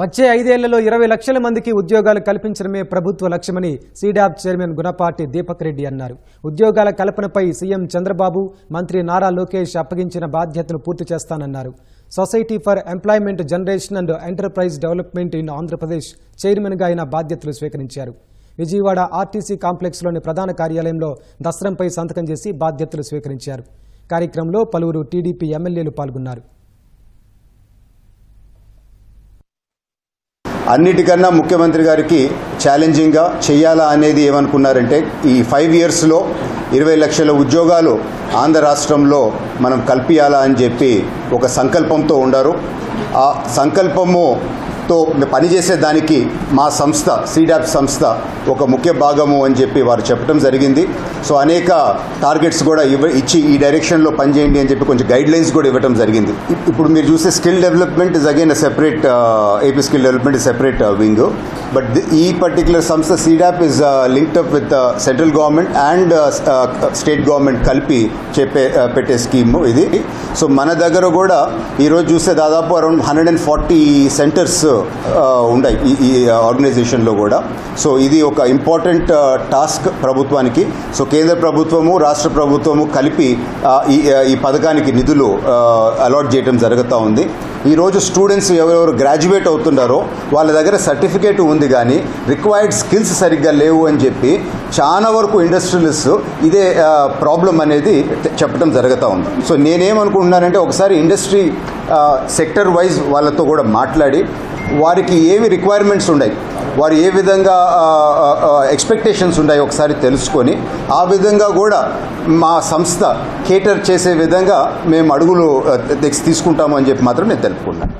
వచ్చే ఐదేళ్ళలో ఇరవై లక్షల మందికి ఉద్యోగాలు కల్పించడమే ప్రభుత్వ లక్ష్యమని సీడాబ్ చైర్మన్ గుణపాటి దీపక్ రెడ్డి అన్నారు. ఉద్యోగాల కల్పనపై సీఎం చంద్రబాబు మంత్రి నారా లోకేష్ అప్పగించిన బాధ్యతను పూర్తి చేస్తానన్నారు. Society for employment generation and enterprise development in Andhra Pradesh చైర్మన్గా ఆయన బాధ్యతలు స్వీకరించారు. విజయవాడ ఆర్టీసీ కాంప్లెక్స్లోని ప్రధాన కార్యాలయంలో దసరంపై సంతకం చేసి బాధ్యతలు స్వీకరించారు. కార్యక్రమంలో పలువురు టీడీపీ ఎమ్మెల్యేలు పాల్గొన్నారు. అన్నిటికన్నా ముఖ్యమంత్రి గారికి ఛాలెంజింగ్గా చేయాలా అనేది ఏమనుకున్నారంటే ఈ ఫైవ్ ఇయర్స్లో ఇరవై లక్షల ఉద్యోగాలు ఆంధ్ర రాష్ట్రంలో మనం కల్పించాలా అని చెప్పి ఒక సంకల్పంతో ఉండారు. ఆ సంకల్పము తో పనిచేసే దానికి మా సంస్థ సీడాప్ సంస్థ ఒక ముఖ్య భాగము అని చెప్పి వారు చెప్పడం జరిగింది. సో అనేక టార్గెట్స్ కూడా ఇవ్వ ఇచ్చి ఈ డైరెక్షన్లో పనిచేయండి అని చెప్పి కొంచెం గైడ్ లైన్స్ కూడా ఇవ్వడం జరిగింది. ఇప్పుడు మీరు చూసే skill development is again separate AP skill development separate wing but ఈ పర్టికులర్ సంస్థ SEEDAP is linked up with central government and state government కలిపి చెప్పే uh, పెట్టే స్కీమ్ ఇది. సో మన దగ్గర కూడా ఈరోజు చూస్తే దాదాపు around hundred and forty centres ఉన్నాయి ఈ ఈ ఆర్గనైజేషన్లో కూడా. సో ఇది ఒక ఇంపార్టెంట్ టాస్క్ ప్రభుత్వానికి. సో కేంద్ర ప్రభుత్వము రాష్ట్ర ప్రభుత్వము కలిపి ఈ ఈ పథకానికి నిధులు అలాట్ చేయడం జరుగుతూ ఉంది. ఈరోజు స్టూడెంట్స్ ఎవరెవరు గ్రాడ్యుయేట్ అవుతున్నారో వాళ్ళ దగ్గర సర్టిఫికేట్ ఉంది కానీ రిక్వైర్డ్ స్కిల్స్ సరిగ్గా లేవు అని చెప్పి చాలా వరకు ఇండస్ట్రియలిస్ట్ ఇదే ప్రాబ్లం అనేది చెప్పడం జరుగుతూ ఉంది. సో నేనేమనుకుంటున్నానంటే ఒకసారి ఇండస్ట్రీ సెక్టర్ వైజ్ వాళ్ళతో కూడా మాట్లాడి వారికి ఏవి రిక్వైర్మెంట్స్ ఉన్నాయి వారు ఏ విధంగా ఎక్స్పెక్టేషన్స్ ఉన్నాయి ఒకసారి తెలుసుకొని ఆ విధంగా కూడా మా సంస్థ కేటర్ చేసే విధంగా మేము అడుగులు తీసుకుంటాము అని చెప్పి మాత్రం నేను తెలుపుకున్నాను.